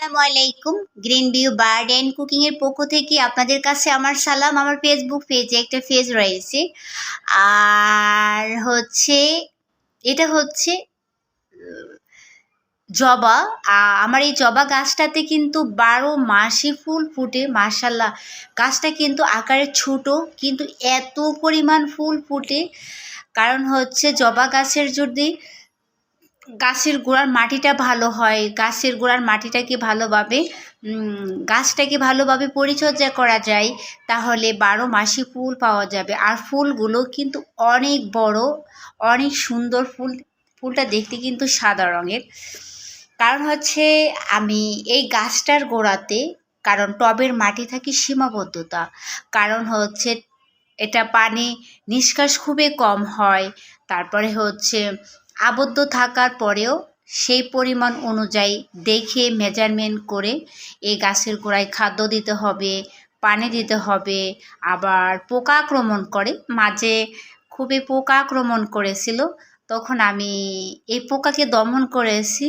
আসসালামু আলাইকুম green view bird and কুকিংয়ের পক্ষ থেকে আপনাদের কাছে আমার সালাম, আমার ফেসবুক পেজে একটা পেজ রয়েছে। আর হচ্ছে, এটা হচ্ছে জবা। আমার এই জবা গাছটাতে কিন্তু বারো মাসই ফুল ফুটে মার্শাল্লাহ গাছটা কিন্তু আকারে ছোট, কিন্তু এত পরিমাণ ফুল ফুটে। কারণ হচ্ছে জবা গাছের যদি গাছের গোড়ার মাটিটা ভালো হয়, গাছের গোড়ার মাটিটাকে ভালোভাবে গাছটাকে ভালোভাবে পরিচর্যা করা যায়, তাহলে বারো মাসে ফুল পাওয়া যাবে। আর ফুলগুলো কিন্তু অনেক বড়, অনেক সুন্দর ফুল, ফুলটা দেখতে কিন্তু সাদা রঙের। কারণ হচ্ছে আমি এই গাছটার গোড়াতে, কারণ টবের মাটি থাকে সীমাবদ্ধতা, কারণ হচ্ছে এটা পানি নিষ্কাশ খুবই কম হয়, তারপরে হচ্ছে আবদ্ধ থাকার পরেও সেই পরিমাণ অনুযায়ী দেখে মেজারমেন্ট করে এই গাছের গোড়ায় খাদ্য দিতে হবে, পানি দিতে হবে, আবার পোকা আক্রমণ করে। মাঝে খুবই পোকা আক্রমণ করেছিল, তখন আমি এই পোকাকে দমন করেছি,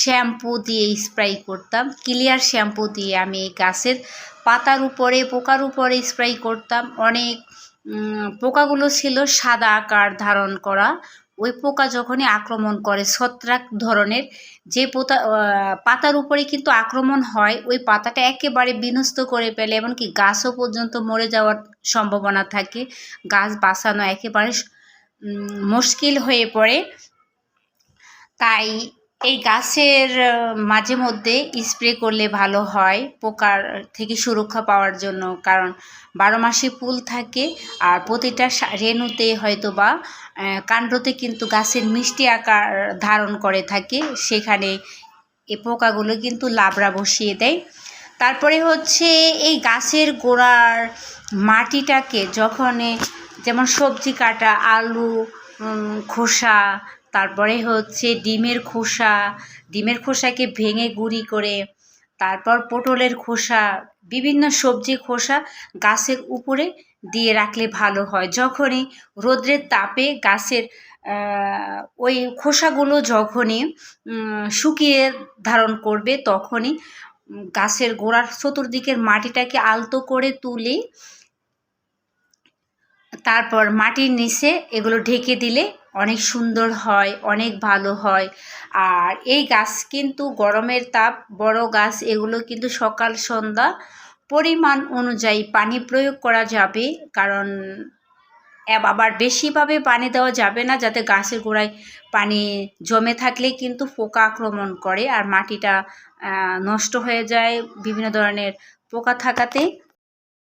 শ্যাম্পু দিয়ে স্প্রে করতাম ক্লিয়ার শ্যাম্পু দিয়ে আমি এই গাছের পাতার উপরে, পোকার উপরে স্প্রে করতাম। অনেক পোকাগুলো ছিল সাদা আকার ধারণ করা ওই পোকা যখনই আক্রমণ করে ছত্রাক ধরনের, যে পোতা পাতার উপরে কিন্তু আক্রমণ হয়, ওই পাতাটা একেবারে বিনষ্ট করে ফেলে, এমনকি গাছও পর্যন্ত মরে যাওয়ার সম্ভাবনা থাকে। গাছ বাঁচানো একেবারে মুশকিল হয়ে পড়ে। তাই এই গাছের মাঝে মধ্যে স্প্রে করলে ভালো হয়, পোকার থেকে সুরক্ষা পাওয়ার জন্য। কারণ বারো মাসে ফুল থাকে আর প্রতিটা রেণুতে হয়তো বা কাণ্ডতে কিন্তু গাছের মিষ্টি আকার ধারণ করে থাকে। সেখানে এ পোকাগুলো কিন্তু লাবড়া বসিয়ে দেয়। তারপরে হচ্ছে এই গাছের গোড়ার মাটিটাকে যখন যেমন সবজি কাটা, আলু খোসা তারপরে হচ্ছে ডিমের খোসা, ডিমের খোসাকে ভেঙে গুঁড়ি করে, তারপর পটলের খোসা, বিভিন্ন সবজি খোসা গাছের উপরে দিয়ে রাখলে ভালো হয়। যখনই রোদ্রের তাপে গাছের ওই খোসাগুলো যখনই শুকিয়ে ধারণ করবে তখনই গাছের গোড়ার চতুর্দিকের মাটিটাকে আলতো করে তুলে, তারপর মাটির নিচে এগুলো ঢেকে দিলে অনেক সুন্দর হয়, অনেক ভালো হয়। আর এই গাছ কিন্তু গরমের তাপ, বড় গাছ, এগুলো কিন্তু সকাল, সন্ধ্যা পরিমাণ অনুযায়ী পানি প্রয়োগ করা যাবে। কারণ আবার বেশিভাবে পানি দেওয়া যাবে না, যাতে গাছের গোড়ায় পানি জমে থাকলে কিন্তু পোকা আক্রমণ করে। আর মাটিটা নষ্ট হয়ে যায় বিভিন্ন ধরনের পোকা থাকাতে।